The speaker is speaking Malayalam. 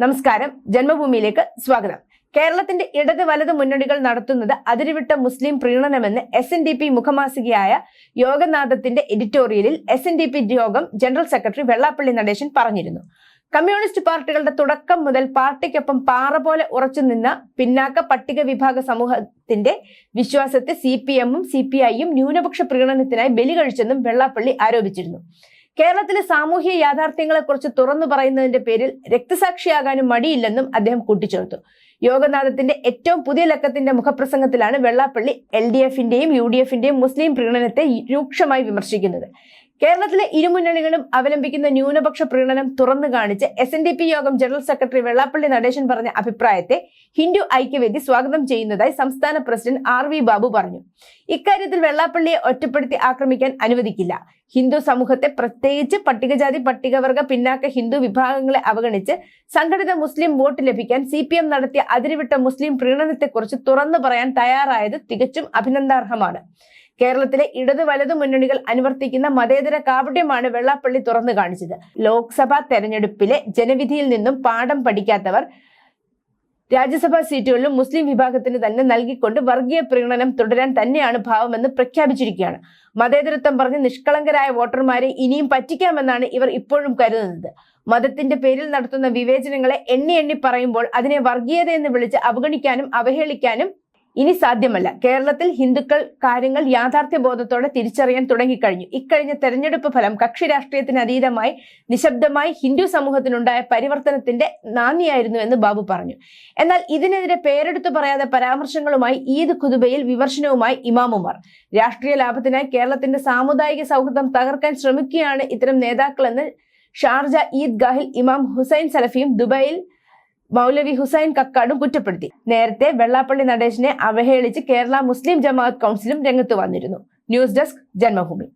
നമസ്കാരം. ജന്മഭൂമിയിലേക്ക് സ്വാഗതം. കേരളത്തിന്റെ ഇടത് വലത് മുന്നണികൾ നടത്തുന്നത് അതിരുവിട്ട മുസ്ലിം പ്രീണനമെന്ന് എസ് എൻ ഡി പി മുഖമാസികയായ യോഗനാഥത്തിന്റെ എഡിറ്റോറിയലിൽ എസ് എൻ ഡി പി യോഗം ജനറൽ സെക്രട്ടറി വെള്ളാപ്പള്ളി നടേശൻ പറഞ്ഞിരുന്നു. കമ്മ്യൂണിസ്റ്റ് പാർട്ടികളുടെ തുടക്കം മുതൽ പാർട്ടിക്കൊപ്പം പാറ പോലെ ഉറച്ചു നിന്ന പിന്നാക്ക പട്ടിക വിഭാഗ സമൂഹത്തിന്റെ വിശ്വാസത്തെ സി പി എമ്മും സി പി ഐയും ന്യൂനപക്ഷ പ്രീണനത്തിനായി ബലി കഴിച്ചെന്നും വെള്ളാപ്പള്ളി ആരോപിച്ചിരുന്നു. കേരളത്തിലെ സാമൂഹ്യ യാഥാർത്ഥ്യങ്ങളെക്കുറിച്ച് തുറന്നു പറയുന്നതിന്റെ പേരിൽ രക്തസാക്ഷിയാകാനും മടിയില്ലെന്നും അദ്ദേഹം കൂട്ടിച്ചേർത്തു. യോഗനാഥത്തിന്റെ ഏറ്റവും പുതിയ ലക്കത്തിന്റെ മുഖപ്രസംഗത്തിലാണ് വെള്ളാപ്പള്ളി എൽ ഡി എഫിന്റെയും യു ഡി എഫിന്റെയും മുസ്ലിം പ്രീണനത്തെ രൂക്ഷമായി വിമർശിക്കുന്നത്. കേരളത്തിലെ ഇരുമുന്നണികളും അവലംബിക്കുന്ന ന്യൂനപക്ഷ പ്രീണനം തുറന്നു കാണിച്ച് എസ് എൻ ഡി പി യോഗം ജനറൽ സെക്രട്ടറി വെള്ളാപ്പള്ളി നടേശൻ പറഞ്ഞ അഭിപ്രായത്തെ ഹിന്ദു ഐക്യവേദി സ്വാഗതം ചെയ്യുന്നതായി സംസ്ഥാന പ്രസിഡന്റ് ആർ വി ബാബു പറഞ്ഞു. ഇക്കാര്യത്തിൽ വെള്ളാപ്പള്ളിയെ ഒറ്റപ്പെടുത്തി ആക്രമിക്കാൻ അനുവദിക്കില്ല. ഹിന്ദു സമൂഹത്തെ പ്രത്യേകിച്ച് പട്ടികജാതി പട്ടികവർഗ പിന്നാക്ക ഹിന്ദു വിഭാഗങ്ങളെ അവഗണിച്ച് സംഘടിത മുസ്ലിം വോട്ട് ലഭിക്കാൻ സി പി എം നടത്തിയ അതിരുവിട്ട മുസ്ലിം പ്രീണനത്തെക്കുറിച്ച് തുറന്നു പറയാൻ തയ്യാറായത് തികച്ചും അഭിനന്ദാർഹമാണ്. കേരളത്തിലെ ഇടതു വലതു മുന്നണികൾ അനുവർത്തിക്കുന്ന മതേതര കാപട്യമാണ് വെള്ളാപ്പള്ളി തുറന്നു കാണിച്ചത്. ലോക്സഭാ തെരഞ്ഞെടുപ്പിലെ ജനവിധിയിൽ നിന്നും പാഠം പഠിക്കാത്തവർ രാജ്യസഭാ സീറ്റുകളിലും മുസ്ലിം വിഭാഗത്തിന് തന്നെ നൽകിക്കൊണ്ട് വർഗീയ പ്രീണനം തുടരാൻ തന്നെയാണ് ഭാവമെന്ന് പ്രഖ്യാപിച്ചിരിക്കുകയാണ്. മതേതരത്വം പറഞ്ഞ് നിഷ്കളങ്കരായ വോട്ടർമാരെ ഇനിയും പറ്റിക്കാമെന്നാണ് ഇവർ ഇപ്പോഴും കരുതുന്നത്. മതത്തിന്റെ പേരിൽ നടത്തുന്ന വിവേചനങ്ങളെ എണ്ണി എണ്ണി പറയുമ്പോൾ അതിനെ വർഗീയത എന്ന് വിളിച്ച് അവഗണിക്കാനും അവഹേളിക്കാനും ഇനി സാധ്യമല്ല. കേരളത്തിൽ ഹിന്ദുക്കൾ കാര്യങ്ങൾ യാഥാർത്ഥ്യ ബോധത്തോടെ തിരിച്ചറിയാൻ തുടങ്ങിക്കഴിഞ്ഞു. ഇക്കഴിഞ്ഞ തെരഞ്ഞെടുപ്പ് ഫലം കക്ഷി രാഷ്ട്രീയത്തിന് അതീതമായി നിശബ്ദമായി ഹിന്ദു സമൂഹത്തിനുണ്ടായ പരിവർത്തനത്തിന്റെ നാന്ദിയായിരുന്നു എന്ന് ബാബു പറഞ്ഞു. എന്നാൽ ഇതിനെതിരെ പേരെടുത്തു പറയാതെ പരാമർശങ്ങളുമായി ഈദ് ഖുതുബയിൽ വിമർശനവുമായി ഇമാമുമാർ. രാഷ്ട്രീയ ലാഭത്തിനായി കേരളത്തിന്റെ സാമുദായിക സൗഹൃദം തകർക്കാൻ ശ്രമിക്കുകയാണ് ഇത്തരം നേതാക്കളെന്ന് ഷാർജ ഈദ്ഗാഹിൽ ഇമാം ഹുസൈൻ സലഫിയും ദുബായിൽ മൗലവി ഹുസൈൻ കക്കാടും കുറ്റപ്പെടുത്തി. നേരത്തെ വെള്ളാപ്പള്ളി നടേശിനെ അവഹേളിച്ച് കേരള മുസ്ലിം ജമാഅത്ത് കൗൺസിലും രംഗത്ത് വന്നിരുന്നു. News desk Janmabhumi.